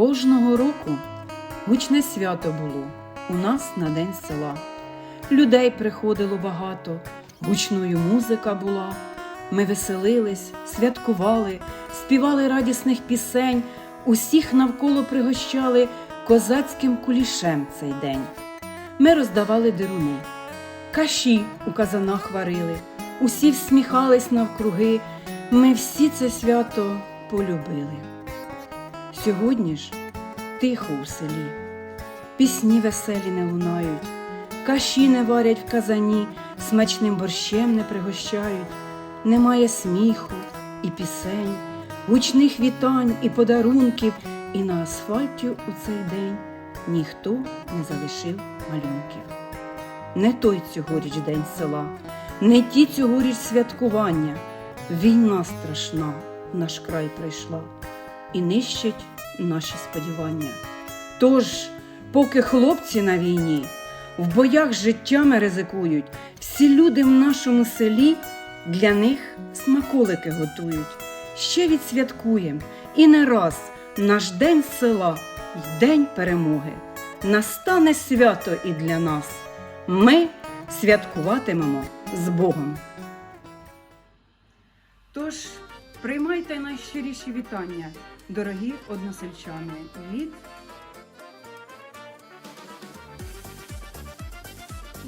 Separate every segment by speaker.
Speaker 1: Кожного року гучне свято було у нас на День села. Людей приходило багато, гучною музика була. Ми веселились, святкували, співали радісних пісень, усіх навколо пригощали козацьким кулішем цей день. Ми роздавали дируни, каші у казанах варили, усі всміхались навкруги. Ми всі це свято полюбили. Сьогодні ж тихо у селі, пісні веселі не лунають, каші не варять в казані, смачним борщем не пригощають, немає сміху і пісень, гучних вітань і подарунків, і на асфальті у цей день ніхто не залишив малюнків. Не той цьогоріч день села, не ті цьогоріч святкування. Війна страшна в наш край прийшла і нищить наші сподівання. Тож, поки хлопці на війні в боях життями ризикують, всі люди в нашому селі для них смаколики готують. Ще відсвяткуєм і не раз наш день села й день перемоги. Настане свято і для нас. Ми святкуватимемо з Богом. Тож приймайте найщиріші вітання, дорогі односельчани, від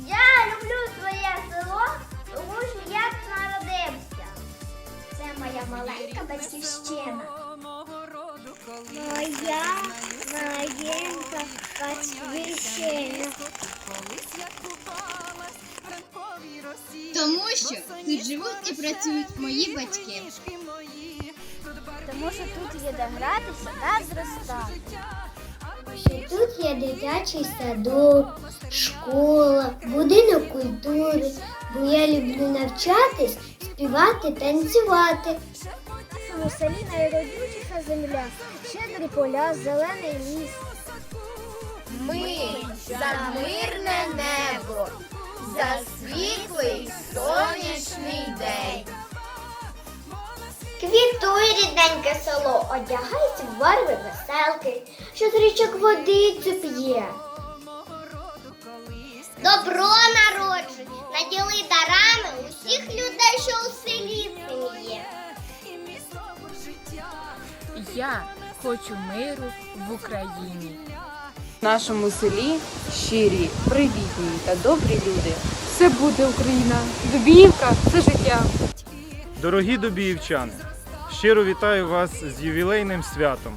Speaker 2: Я люблю своє село, тому що я тут народився. Це моя маленька батьківщина. Моя маленька батьківщина.
Speaker 3: Тому що тут живуть і працюють мої батьки.
Speaker 2: Тому що тут є де гратися та зростати. Що тут є дитячий садок, школа, будинок культури, бо я люблю навчатись, співати, танцювати. У селі найродючіша земля, щедрі поля, зелений ліс.
Speaker 3: Ми за мирне небо, за світлий сонячний день.
Speaker 2: Квітує рідненьке село, одягається в барви веселки, що з річок водицю п'є. Добро народжуй, наділи дарами усіх людей, що у селі цим є.
Speaker 4: Я хочу миру в Україні.
Speaker 5: В нашому селі щирі, привітні та добрі люди. Все буде Україна. Дубіївка це життя.
Speaker 6: Дорогі добіївчани, щиро вітаю вас з ювілейним святом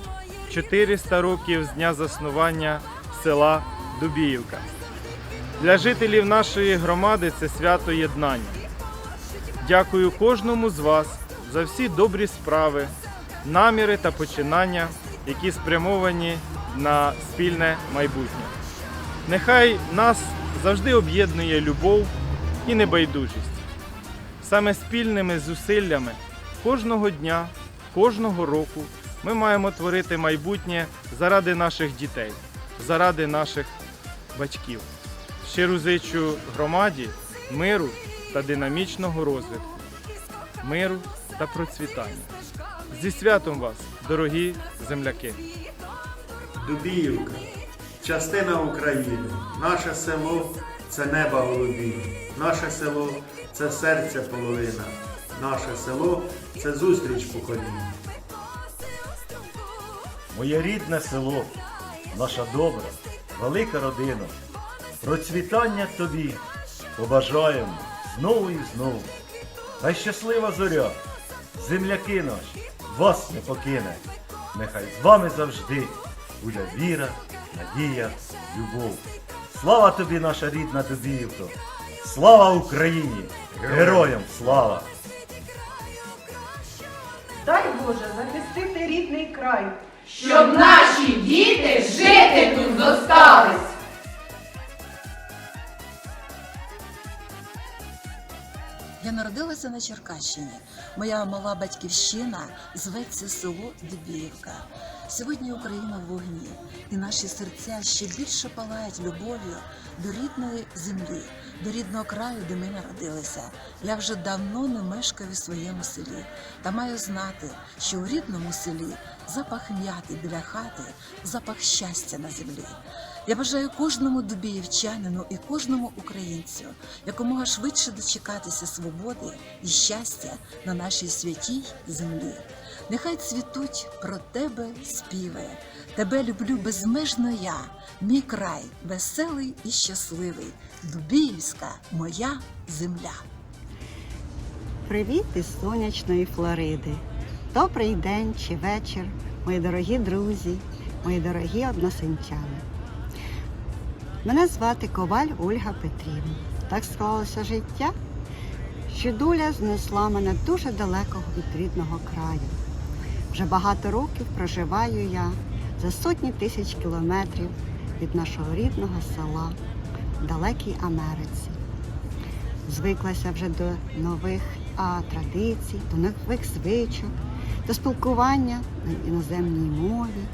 Speaker 6: 400 років з дня заснування села Дубіївка. Для жителів нашої громади це свято єднання. Дякую кожному з вас за всі добрі справи, наміри та починання, які спрямовані на спільне майбутнє. Нехай нас завжди об'єднує любов і небайдужість. Саме спільними зусиллями кожного дня, кожного року ми маємо творити майбутнє заради наших дітей, заради наших батьків. Щиро зичу громаді миру та динамічного розвитку, миру та процвітання. Зі святом вас, дорогі земляки!
Speaker 7: Дубіївка, частина України. Наше село це неба голубі. Наше село це серця половина. Наше село це зустріч поколінь.
Speaker 8: Моє рідне село, наша добра, велика родина. Процвітання тобі побажаємо знову і знову. Хай щаслива зоря, земляки наші, вас не покине. Нехай з вами завжди буде віра, надія, любов. Слава тобі, наша рідна Дубіївко! Слава Україні! Героям слава!
Speaker 1: Боже захистити рідний край.
Speaker 4: Щоб наші діти жити тут зостались.
Speaker 9: Я народилася на Черкащині. Моя мала батьківщина зветься село Дебіївка. Сьогодні Україна в вогні, і наші серця ще більше палають любов'ю до рідної землі, до рідного краю, де ми народилися. Я вже давно не мешкаю в своєму селі та маю знати, що у рідному селі запах м'яти біля хати, запах щастя на землі. Я бажаю кожному дубіївчанину і кожному українцю якомога швидше дочекатися свободи і щастя на нашій святій землі. Нехай цвітуть про тебе співи. Тебе люблю безмежно я, мій край веселий і щасливий. Дубіївська моя земля.
Speaker 10: Привіт із сонячної Флориди. Добрий день чи вечір, мої дорогі друзі, мої дорогі односельчани. Мене звати Коваль Ольга Петрівна. Так склалося життя, що доля знесла мене дуже далеко від рідного краю. Вже багато років проживаю я за сотні тисяч кілометрів від нашого рідного села в далекій Америці звиклася вже до нових а, традицій, до нових звичок, до спілкування на іноземній мові.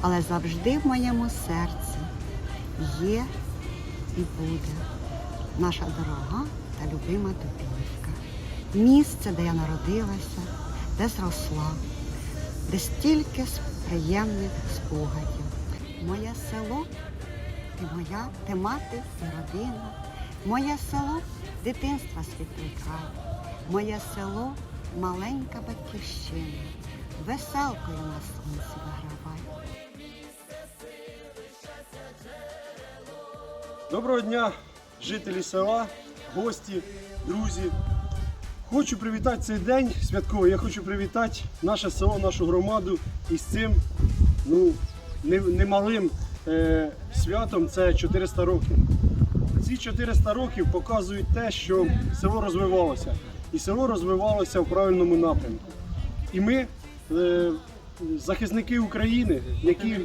Speaker 10: Але завжди в моєму серці є і буде наша дорога та любима Дубівка. Місце, де я народилася, де зросла, де стільки приємних спогадів. Моє село і моя ти мати і родина. Моє село дитинства світлий край. Моє село маленька батьківщина. Веселкою на сонці вигравай.
Speaker 11: Доброго дня, жителі села, гості, друзі. Хочу привітати цей день святковий. Я хочу привітати наше село, нашу громаду із цим ну, немалим е, святом це 400 років. Ці 400 років показують те, що село розвивалося. І село розвивалося в правильному напрямку. І ми, е, захисники України, які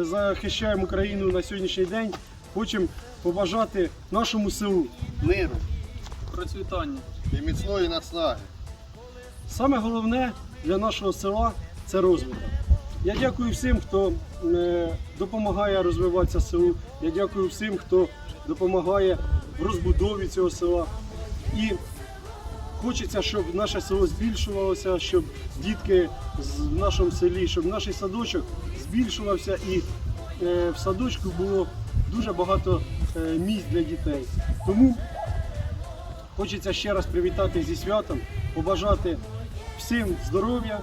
Speaker 11: захищаємо Україну на сьогоднішній день, хочемо побажати нашому селу
Speaker 7: Миру
Speaker 11: процвітання.
Speaker 7: і міцної наснаги.
Speaker 11: Саме головне для нашого села це розвиток. Я дякую всім, хто е, допомагає розвиватися селу. Я дякую всім, хто допомагає в розбудові цього села. І хочеться, щоб наше село збільшувалося, щоб дітки в нашому селі, щоб наш садочок збільшувався і е, в садочку було дуже багато е, місць для дітей. Тому Хочеться ще раз привітати зі святом, побажати всім здоров'я,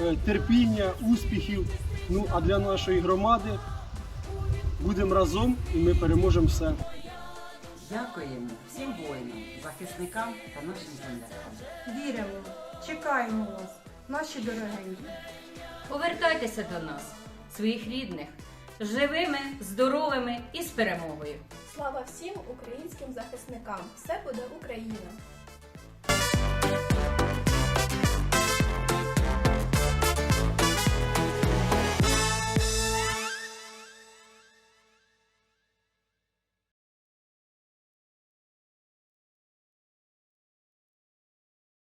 Speaker 11: е, терпіння, успіхів. Ну а для нашої громади будемо разом і ми переможемо все.
Speaker 12: Дякуємо всім воїнам, захисникам та нашим землякам.
Speaker 5: Віримо, чекаємо вас, наші дорогенькі.
Speaker 4: Повертайтеся до нас, своїх рідних, живими, здоровими і з перемогою.
Speaker 3: Слава всім українським захисникам! Все буде Україна!